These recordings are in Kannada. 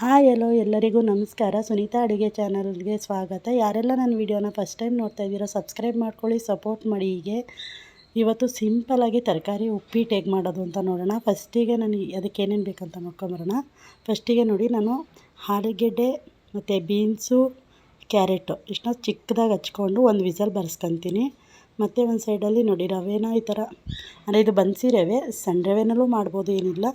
ಹಾಯ್ ಎಲ್ಲೋ ಎಲ್ಲರಿಗೂ ನಮಸ್ಕಾರ. ಸುನೀತಾ ಅಡುಗೆ ಚಾನಲ್ಗೆ ಸ್ವಾಗತ. ಯಾರೆಲ್ಲ ನನ್ನ ವೀಡಿಯೋನ ಫಸ್ಟ್ ಟೈಮ್ ನೋಡ್ತಾ ಇದ್ದೀರೋ ಸಬ್ಸ್ಕ್ರೈಬ್ ಮಾಡ್ಕೊಳ್ಳಿ ಸಪೋರ್ಟ್ ಮಾಡಿ ಹೀಗೆ. ಇವತ್ತು ಸಿಂಪಲಾಗಿ ತರಕಾರಿ ಉಪ್ಪಿಟ್ಟು ಹೇಗೆ ಮಾಡೋದು ಅಂತ ನೋಡೋಣ. ಫಸ್ಟಿಗೆ ನನಗೆ ಅದಕ್ಕೆ ಏನೇನು ಬೇಕಂತ ನೋಡ್ಕೊಂಬರೋಣ. ಫಸ್ಟಿಗೆ ನೋಡಿ ನಾನು ಆಲೂಗೆಡ್ಡೆ ಮತ್ತು ಬೀನ್ಸು ಕ್ಯಾರೆಟು ಇಷ್ಟನ್ನ ಚಿಕ್ಕದಾಗಿ ಹಚ್ಕೊಂಡು ಒಂದು ವಿಸಲ್ ಬರ್ಸ್ಕೊತೀನಿ. ಮತ್ತು ಒಂದು ಸೈಡಲ್ಲಿ ನೋಡಿ ರವೆನ ಈ ಥರ ಅಂದರೆ ಇದು ಬನ್ಸಿ ರವೆ, ಸಣ್ಣ ರವೆನಲ್ಲೂ ಮಾಡ್ಬೋದು, ಏನಿಲ್ಲ.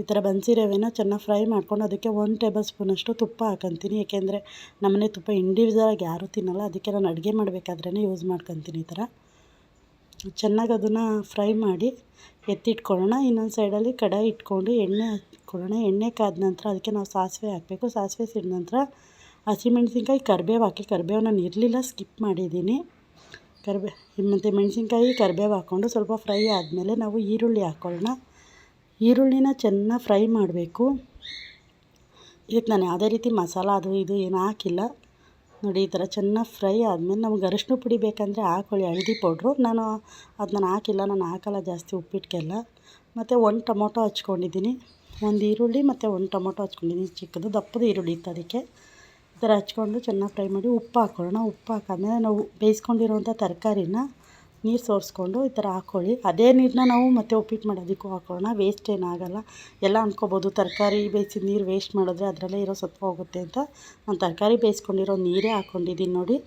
ಈ ಥರ ಬನ್ಸಿ ರವೆನ ಚೆನ್ನಾಗಿ ಫ್ರೈ ಮಾಡ್ಕೊಂಡು ಅದಕ್ಕೆ ಒಂದು ಟೇಬಲ್ ಸ್ಪೂನಷ್ಟು ತುಪ್ಪ ಹಾಕೊತೀನಿ. ಏಕೆಂದರೆ ನಮ್ಮನೆ ತುಪ್ಪ ಇಂಡಿವಿಜುವಲಾಗಿ ಯಾರೂ ತಿನ್ನಲ್ಲ, ಅದಕ್ಕೆ ನಾನು ಅಡುಗೆ ಮಾಡಬೇಕಾದ್ರೇ ಯೂಸ್ ಮಾಡ್ಕೊತೀನಿ ಈ ಥರ ಚೆನ್ನಾಗಿ ಅದನ್ನು ಫ್ರೈ ಮಾಡಿ ಎತ್ತಿಟ್ಕೊಳ್ಳೋಣ. ಇನ್ನೊಂದು ಸೈಡಲ್ಲಿ ಕಡಾಯಿ ಇಟ್ಕೊಂಡು ಎಣ್ಣೆ ಹಾಕ್ಕೊಳ್ಳೋಣ. ಎಣ್ಣೆ ಕಾದ ನಂತರ ಅದಕ್ಕೆ ನಾವು ಸಾಸಿವೆ ಹಾಕಬೇಕು. ಸಾಸಿವೆ ಸಿಡಿದ ನಂತರ ಹಸಿಮೆಣ್ಸಿನ್ಕಾಯಿ ಕರಿಬೇವು ಹಾಕಿ. ಕರಿಬೇವು ನಾನು ಇರಲಿಲ್ಲ ಸ್ಕಿಪ್ ಮಾಡಿದ್ದೀನಿ. ಕರಿಬೇ ಮತ್ತು ಮೆಣಸಿನ್ಕಾಯಿ ಕರಿಬೇವು ಹಾಕ್ಕೊಂಡು ಸ್ವಲ್ಪ ಫ್ರೈ ಆದಮೇಲೆ ನಾವು ಈರುಳ್ಳಿ ಹಾಕ್ಕೊಳ್ಳೋಣ ಈರುಳ್ಳಿನ ಚೆನ್ನಾಗಿ ಫ್ರೈ ಮಾಡಬೇಕು. ಇದಕ್ಕೆ ನಾನು ಯಾವುದೇ ರೀತಿ ಮಸಾಲ ಅದು ಇದು ಏನು ಹಾಕಿಲ್ಲ. ನೋಡಿ, ಈ ಥರ ಚೆನ್ನಾಗಿ ಫ್ರೈ ಆದಮೇಲೆ ನಮ್ಗೆ ಅರಿಶಿನ ಪುಡಿ ಬೇಕಂದರೆ ಹಾಕೊಳ್ಳಿ, ಹಳದಿ ಪೌಡ್ರು. ನಾನು ಅದು ಹಾಕಿಲ್ಲ, ನಾನು ಹಾಕಲ್ಲ, ಜಾಸ್ತಿ ಉಪ್ಪಿಟ್ಟಿಗೆಲ್ಲ ಮತ್ತು ಒಂದು ಟೊಮೊಟೊ ಹಚ್ಕೊಂಡಿದ್ದೀನಿ. ಒಂದು ಈರುಳ್ಳಿ ಮತ್ತು ಒಂದು ಟೊಮೊಟೊ ಹಚ್ಕೊಂಡಿದ್ದೀನಿ, ಚಿಕ್ಕದು ದಪ್ಪದ ಈರುಳ್ಳಿ ಇತ್ತು ಅದಕ್ಕೆ. ಈ ಥರ ಹಚ್ಕೊಂಡು ಚೆನ್ನಾಗಿ ಫ್ರೈ ಮಾಡಿ ಉಪ್ಪು ಹಾಕ್ಕೊಳ್ಳೋಣ. ಉಪ್ಪು ಹಾಕಾದ್ಮೇಲೆ ನಾವು ಬೇಯಿಸ್ಕೊಂಡಿರೋಂಥ ತರಕಾರಿನ ನೀರು ಸೋರಿಸ್ಕೊಂಡು ಈ ಥರ ಹಾಕ್ಕೊಳ್ಳಿ. ಅದೇ ನೀರನ್ನ ನಾವು ಮತ್ತೆ ಉಪ್ಪಿಟ್ಟು ಮಾಡೋದಕ್ಕೂ ಹಾಕೊಳ್ಳೋಣ ವೇಸ್ಟ್ ಏನಾಗಲ್ಲ ಎಲ್ಲ ಅಂದ್ಕೋಬೋದು ತರಕಾರಿ ಬೇಯಿಸಿದ ನೀರು ವೇಸ್ಟ್ ಮಾಡಿದ್ರೆ ಅದರಲ್ಲೇ ಇರೋ ಸತ್ವ ಹೋಗುತ್ತೆ ಅಂತ. ನಾನು ತರಕಾರಿ ಬೇಯಿಸ್ಕೊಂಡಿರೋ ನೀರೇ ಹಾಕ್ಕೊಂಡಿದ್ದೀನಿ ನೋಡಿ.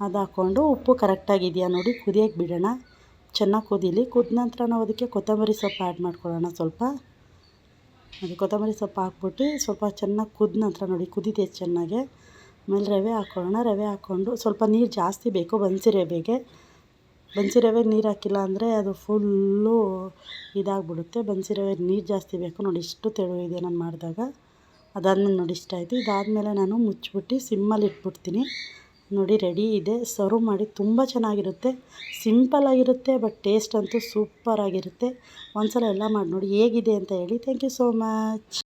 ಅದು ಹಾಕ್ಕೊಂಡು ಉಪ್ಪು ಕರೆಕ್ಟಾಗಿದೆಯಾ ನೋಡಿ ಕುದಿಯೋಕೆ ಬಿಡೋಣ. ಚೆನ್ನಾಗಿ ಕುದೀಲಿ. ಕುದ ನಂತರ ನಾವು ಅದಕ್ಕೆ ಕೊತ್ತಂಬರಿ ಸೊಪ್ಪು ಆ್ಯಡ್ ಮಾಡ್ಕೊಳ್ಳೋಣ ಸ್ವಲ್ಪ. ಅದು ಕೊತ್ತಂಬರಿ ಸೊಪ್ಪು ಹಾಕ್ಬಿಟ್ಟು ಸ್ವಲ್ಪ ಚೆನ್ನಾಗಿ ಕುದ ನಂತರ ನೋಡಿ, ಕುದಿತೆ ಚೆನ್ನಾಗೆ. ಆಮೇಲೆ ರವೆ ಹಾಕ್ಕೊಳ್ಳೋಣ ರವೆ ಹಾಕ್ಕೊಂಡು ಸ್ವಲ್ಪ ನೀರು ಜಾಸ್ತಿ ಬೇಕು, ಬನ್ಸಿ ರವೆಗೆ. ಬನ್ಸಿ ರವೆ ನೀರು ಹಾಕಿಲ್ಲ ಅಂದರೆ ಅದು ಫುಲ್ಲು ಇದಾಗ್ಬಿಡುತ್ತೆ. ಬನ್ಸಿ ರವೆ ನೀರು ಜಾಸ್ತಿ ಬೇಕು ನೋಡಿ, ಇಷ್ಟು ತೆಳು ಇದೆ ನಾನು ಮಾಡಿದಾಗ. ಅದಾದ್ಮೇಲೆ ನೋಡಿ ಇಷ್ಟ ಆಯಿತು. ಇದಾದಮೇಲೆ ನಾನು ಮುಚ್ಚಿಬಿಟ್ಟು ಸಿಮ್ಮಲ್ಲಿ ಇಟ್ಬಿಡ್ತೀನಿ. ನೋಡಿ ರೆಡಿ ಇದೆ. ಸರ್ವ್ ಮಾಡಿ ತುಂಬ ಚೆನ್ನಾಗಿರುತ್ತೆ. ಸಿಂಪಲಾಗಿರುತ್ತೆ ಬಟ್ ಟೇಸ್ಟ್ ಅಂತೂ ಸೂಪರಾಗಿರುತ್ತೆ ಒಂದು ಸಲ ಎಲ್ಲ ಮಾಡಿ ನೋಡಿ ಹೇಗಿದೆ ಅಂತ ಹೇಳಿ. Thank you so much